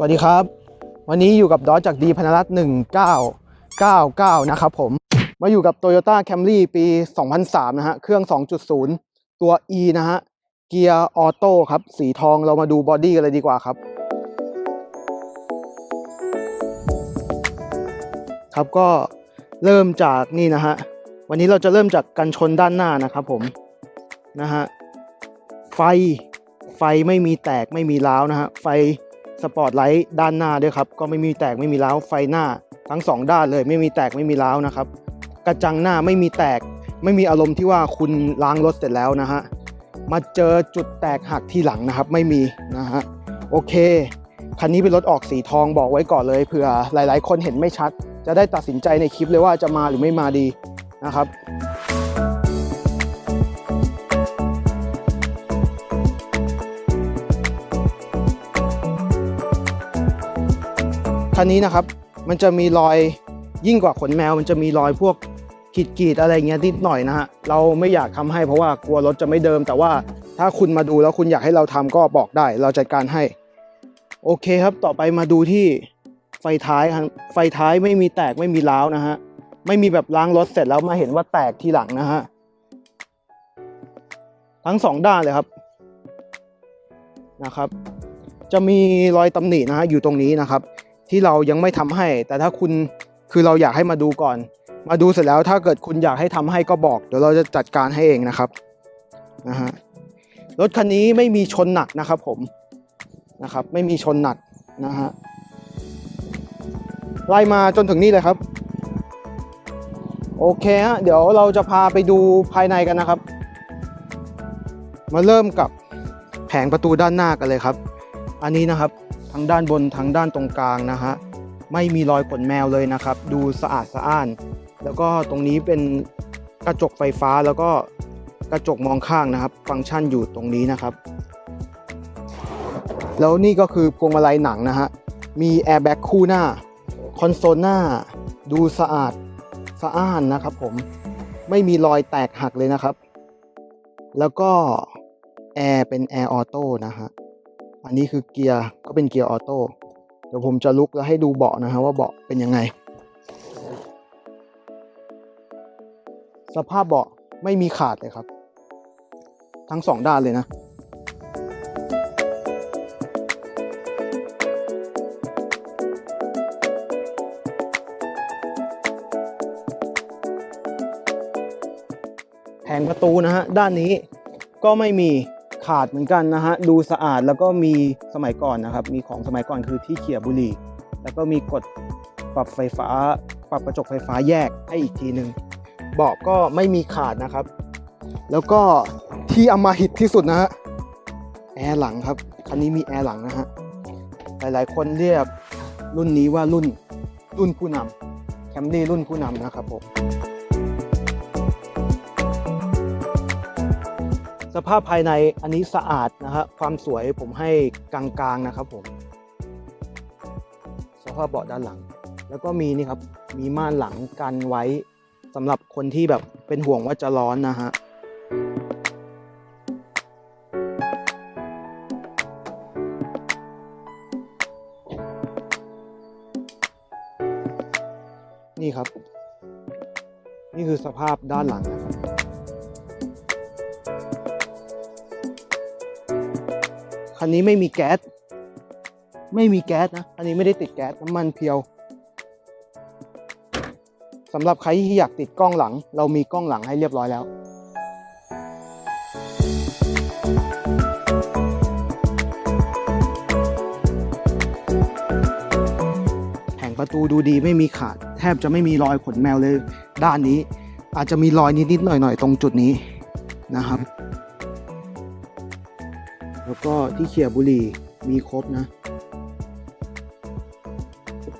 สวัสดีครับ วันนี้อยู่กับดอจากดีพนรัตน์1999 นะครับผม มาอยู่กับ Toyota Camry ปี 2003 นะฮะ เครื่อง 2.0 ตัว E นะฮะ เกียร์ออโต้ครับ สีทองเรามาดูบอดี้กันเลยดีกว่าครับ ครับก็เริ่มจากนี่นะฮะ วันนี้เราจะเริ่มจากกันชนด้านหน้านะครับผม นะฮะ ไฟ ไฟไม่มีแตกไม่มีร้าวนะฮะ ไฟ สปอร์ตไลท์ด้านหน้าด้วยครับ ก็ไม่มีแตกไม่มีร้าวไฟหน้า ทั้งสองด้านเลย ไม่มีแตกไม่มีร้าวนะครับ กระจังหน้าไม่มีแตก ไม่มีอารมณ์ที่ว่าคุณล้างรถเสร็จแล้วนะฮะมาเจอจุดแตกหักที่หลังนะครับ ไม่มีนะฮะโอเคคันนี้เป็นรถออกสีทองบอกไว้ก่อนเลยเผื่อหลาย ๆ คนเห็นไม่ชัด จะได้ตัดสินใจในคลิปเลยว่าจะมาหรือไม่มาดีนะครับ คันนี้นะครับ มันจะมีรอยยิ่งกว่าขนแมว มันจะมีรอยพวกขีดกีดๆอะไรเงี้ยนิดหน่อยนะฮะเราไม่อยากทำให้เพราะว่ากลัวรถจะไม่เดิม แต่ว่าถ้าคุณมาดูแล้วคุณอยากให้เราทำก็บอกได้ เราจัดการให้ โอเคครับต่อไปมาดูที่ไฟท้ายครับไฟท้ายไม่มีแตกไม่มีร้าวนะฮะไม่มีแบบล้างรถเสร็จแล้วมาเห็นว่าแตกทีหลังนะฮะทั้งสองด้านเลยครับนะครับ จะมีรอยตำหนินะฮะอยู่ตรงนี้นะครับ ที่เรายังไม่ทำให้ แต่ถ้าคุณคือเราอยากให้มาดูก่อน มาดูเสร็จแล้วถ้าเกิดคุณอยากให้ทำให้ก็บอก เดี๋ยวเราจะจัดการให้เองนะครับนะฮะรถคันนี้ไม่มีชนหนักนะครับผมนะครับ ไม่มีชนหนักนะฮะไล่มาจนถึงนี่เลยครับ โอเคฮะเดี๋ยวเราจะพาไปดูภายในกันนะครับ มาเริ่มกับแผงประตูด้านหน้ากันเลยครับ อันนี้นะครับ ทั้งด้านบนทั้งด้านตรงกลางนะฮะไม่มีรอยขนแมวเลยนะครับ ดูสะอาดสะอ้าน แล้วก็ตรงนี้เป็นกระจกไฟฟ้าแล้วก็กระจกมองข้างนะครับ ฟังก์ชันอยู่ตรงนี้นะครับ แล้วนี่ก็คือพวงมาลัยหนังนะฮะมีแอร์แบ็กคู่หน้าคอนโซลหน้า ดูสะอาดสะอ้านนะครับผมไม่มีรอยแตกหักเลยนะครับ แล้วก็แอร์เป็นแอร์ออโต้นะฮะ อันนี้คือเกียร์ก็เป็นเกียร์ออโต้เดี๋ยวผมจะลุกแล้วให้ดูเบาะนะฮะว่าเบาะเป็นยังไง สภาพเบาะไม่มีขาดเลยครับ ทั้งสองด้านเลยนะแผงประตูนะฮะด้านนี้ก็ไม่มี ขาดเหมือนกันนะฮะดูสะอาดแล้วก็มีสมัยก่อนนะครับ มีของสมัยก่อนคือที่เขี่ยบุหรี่ แล้วก็มีกดปรับไฟฟ้า ปรับกระจกไฟฟ้าแยกให้อีกทีหนึ่งเบาะก็ไม่มีขาดนะครับ แล้วก็ที่เอามาหิตที่สุดนะฮะแอร์หลังครับคันนี้มีแอร์หลังนะฮะหลายๆ คนเรียกรุ่นนี้ว่ารุ่นรุ่นผู้นำแคมรี่รุ่นผู้นำนะครับผม สภาพภายในอันนี้สะอาดนะฮะความสวยผมให้กลางๆนะครับผม สภาพเบาะด้านหลัง แล้วก็มีนี่ครับมีม่านหลังกันไว้สำหรับคนที่แบบเป็นห่วงว่าจะร้อนนะฮะนี่ครับ นี่คือสภาพด้านหลังนะครับ คันนี้ไม่มีแก๊ส ไม่มีแก๊สนะ อันนี้ไม่ได้ติดแก๊สน้ำมันเพียวสำหรับใครที่อยากติดกล้องหลัง เรามีกล้องหลังให้เรียบร้อยแล้วแผงประตูดูดีไม่มีขาด แทบจะไม่มีรอยขนแมวเลย ด้านนี้อาจจะมีรอยนิดๆหน่อยๆ ตรงจุดนี้นะครับ แล้วก็ที่เขี่ยบุหรี่มีครบนะ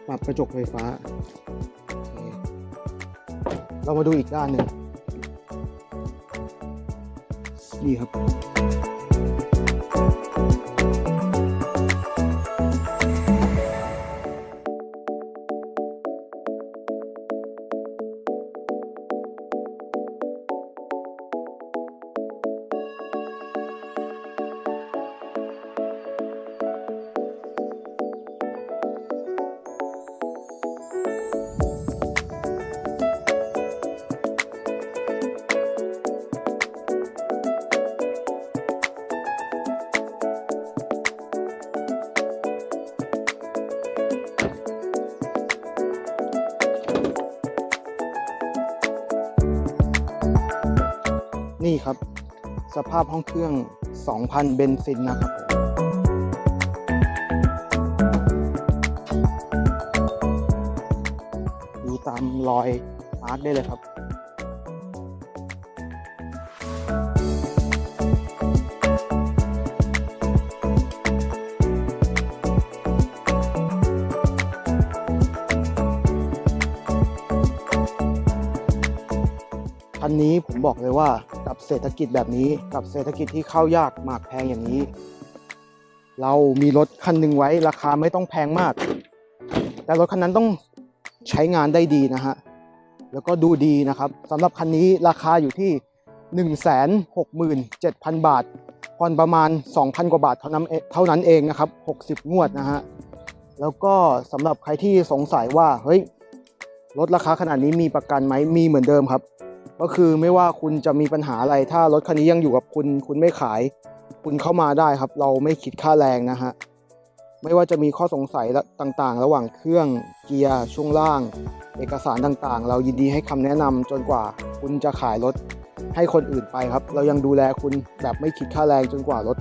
ปรับกระจกไฟฟ้าเคเรามาดูอีกด้านหนึ่งนี่ครับ นี่ครับ สภาพห้องเครื่อง 2,000 เบนซินนะครับดูตามรอยมาร์กได้เลยครับ นนี้ผมบอกเลยว่ากับเศรษฐกิจแบบนี้กับเศรษฐกิจที่เข้ายากหมากแพงอย่างนี้ เรามีรถคันหนึ่งไว้ราคาไม่ต้องแพงมาก แต่รถคันนั้นต้องใช้งานได้ดีนะฮะแล้วก็ดูดีนะครับสำหรับคันนี้ราคาอยู่ที่ 167,000 บาทผ่อนประมาณ 2,000 กว่าบาทเท่านั้นเองเท่านั้นเองนะครับ 60 งวดนะฮะแล้วก็สำหรับใครที่สงสัยว่าเฮ้ยรถราคาขนาดนี้มีประกันไหมมีเหมือนเดิมครับ ก็คือไม่ว่าคุณจะมีปัญหาอะไร ถ้ารถคันนี้ยังอยู่กับคุณ คุณไม่ขาย คุณเข้ามาได้ครับ เราไม่คิดค่าแรงนะฮะ ไม่ว่าจะมีข้อสงสัยต่างๆ ระหว่างเครื่องเกียร์ช่วงล่าง เอกสารต่างๆ เรายินดีให้คำแนะนำจนกว่า คุณจะขายรถให้คนอื่นไปครับ เรายังดูแลคุณแบบไม่คิดค่าแรงจนกว่ารถ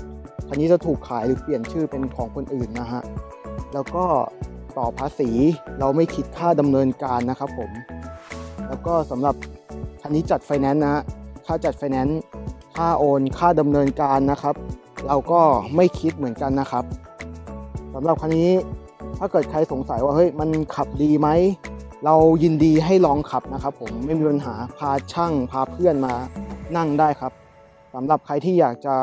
คันนี้จะถูกขายหรือเปลี่ยนชื่อเป็นของคนอื่นนะฮะ แล้วก็ต่อภาษีเราไม่คิดค่าดำเนินการนะครับผม แล้วก็สำหรับ คันนี้จัดไฟแนนซ์นะฮะค่าจัดไฟแนนซ์ค่าโอน ค่าดำเนินการนะครับ เราก็ไม่คิดเหมือนกันนะครับสำหรับคันนี้ถ้าเกิดใครสงสัยว่าเฮ้ยมันขับดีไหมเรายินดีให้ลองขับนะครับ ผมไม่มีปัญหาพาช่างพาเพื่อนมานั่งได้ครับสำหรับใครที่อยากจะ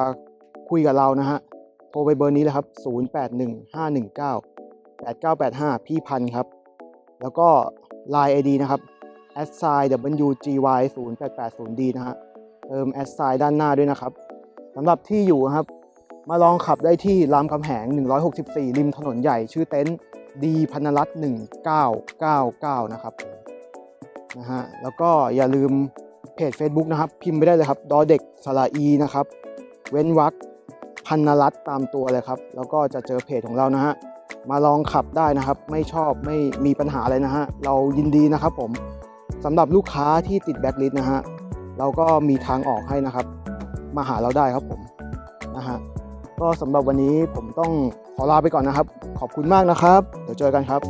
คุยกับเรานะฮะโทรไปเบอร์นี้เลยครับ 0815198985 พี่พันครับ แล้วก็ Line ID นะครับ s i WGY 0 8 8 0 D นะฮะเติม s i ด้านหน้าด้วยนะครับสำหรับที่อยู่นะครับ มาลองขับได้ที่รามคำแหง 164 ริมถนนใหญ่ชื่อเต็นท์ดีพนรัตน์1999 นะครับนะฮะแล้วก็อย่าลืมเพจ Facebook นะครับ พิมพ์ไปได้เลยครับ ดอเด็กสระอีนะครับ เว้นวักพันรัตตามตัวเลยครับ แล้วก็จะเจอเพจของเรานะฮะมาลองขับได้นะครับ ไม่ชอบไม่มีปัญหาอะไรนะฮะเรายินดีนะครับผม สำหรับลูกค้าที่ติดแบ็คลิสต์นะฮะเราก็มีทางออกให้นะครับ มาหาเราได้ครับผมนะฮะก็สำหรับวันนี้ผมต้องขอลาไปก่อนนะครับ ขอบคุณมากนะครับ เดี๋ยวเจอกันครับ